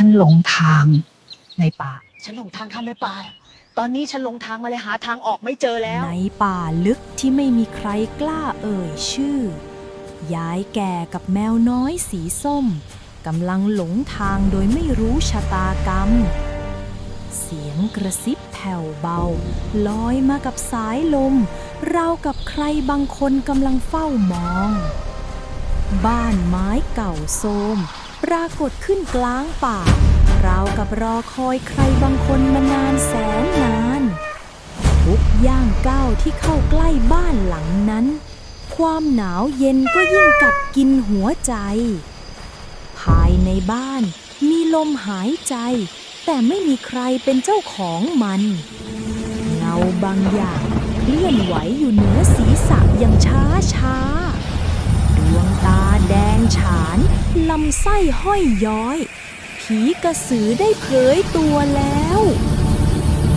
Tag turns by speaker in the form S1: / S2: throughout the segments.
S1: ฉันหลงทางในป่า
S2: ฉันหลงทางข้ามในป่า ตอนนี้ฉันหลงทางมาเลยหาทางออกไม่เจอแล้ว
S3: ในป่าลึกที่ไม่มีใครกล้าเอ่ยชื่อ ยายแก่กับแมวน้อยสีส้มกำลังหลงทางโดยไม่รู้ชะตากรรม เสียงกระซิบแผ่วเบา ลอยมากับสายลมราวกับใครบางคนกำลังเฝ้ามอง บ้านไม้เก่าโทรม ปรากฏขึ้นกลางป่าราวกับรอคอยใครบางคนมานานแสนนาน ทุกย่างก้าวที่เข้าใกล้บ้านหลังนั้น ความหนาวเย็นก็ยิ่งกัดกินหัวใจ ภายในบ้านมีลมหายใจ แต่ไม่มีใครเป็นเจ้าของมัน เงาบางอย่างเลื่อนไหวอยู่เหนือศีรษะอย่างช้าช้า ดวงตาแดงฉาน ลำไส้ห้อยย้อย ผีกระสือได้เผยตัวแล้ว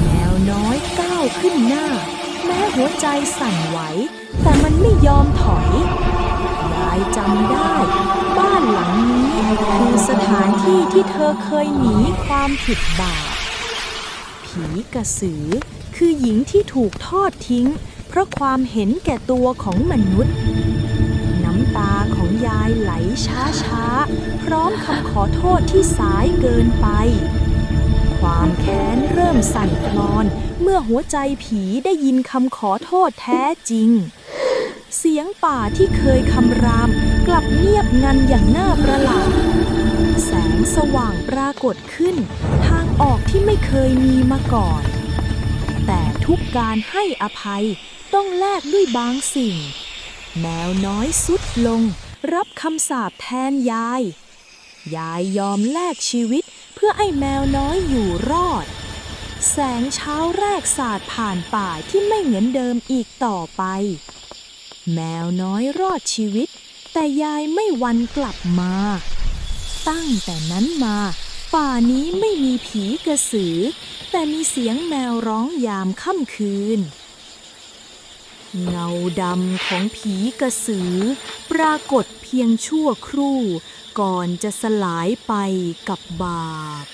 S3: แมวน้อยก้าวขึ้นหน้า แม้หัวใจสั่นไหว แต่มันไม่ยอมถอยยายจำได้ บ้านหลังนี้คือสถานที่ที่เธอเคยหนีความผิดบาปผีกระสือคือหญิงที่ถูกทอดทิ้ง เพราะความเห็นแก่ตัวของมนุษย์ ยายไหลช้าๆ พร้อมคำขอโทษที่สายเกินไป ความแค้นเริ่มสั่นคลอน เมื่อหัวใจผีได้ยินคำขอโทษแท้จริง เสียงป่าที่เคยคำราม กลับเงียบงันอย่างน่าประหลาด แสงสว่างปรากฏขึ้น ทางออกที่ไม่เคยมีมาก่อน แต่ทุกการให้อภัยต้องแลกด้วยบางสิ่ง แมวน้อยสุดลง รับคำสาปแทนยาย ยายยอมแลกชีวิตเพื่อให้แมวน้อยอยู่รอด แสงเช้าแรกสาดผ่านป่าที่ไม่เหมือนเดิมอีกต่อไป แมวน้อยรอดชีวิต แต่ยายไม่วันกลับมา ตั้งแต่นั้นมา ป่านี้ไม่มีผีกระสือ แต่มีเสียงแมวร้องยามค่ำคืนเงาดำของผีกระสือ ปรากฏเพียงชั่วครู่ก่อนจะสลายไปกับบาป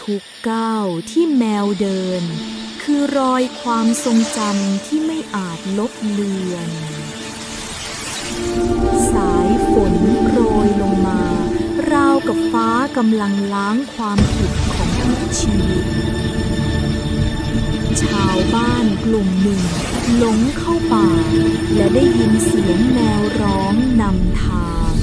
S3: ทุกก้าวที่แมวเดิน คือรอยความทรงจำที่ไม่อาจลบเลือน สายฝนโปรยลงมา ราวกับฟ้ากำลังล้างความผิดของทุกชีวิตชาวบ้านกลุ่มหนึ่งหลงเข้าป่า ได้ยินเสียงแมวร้องนำทาง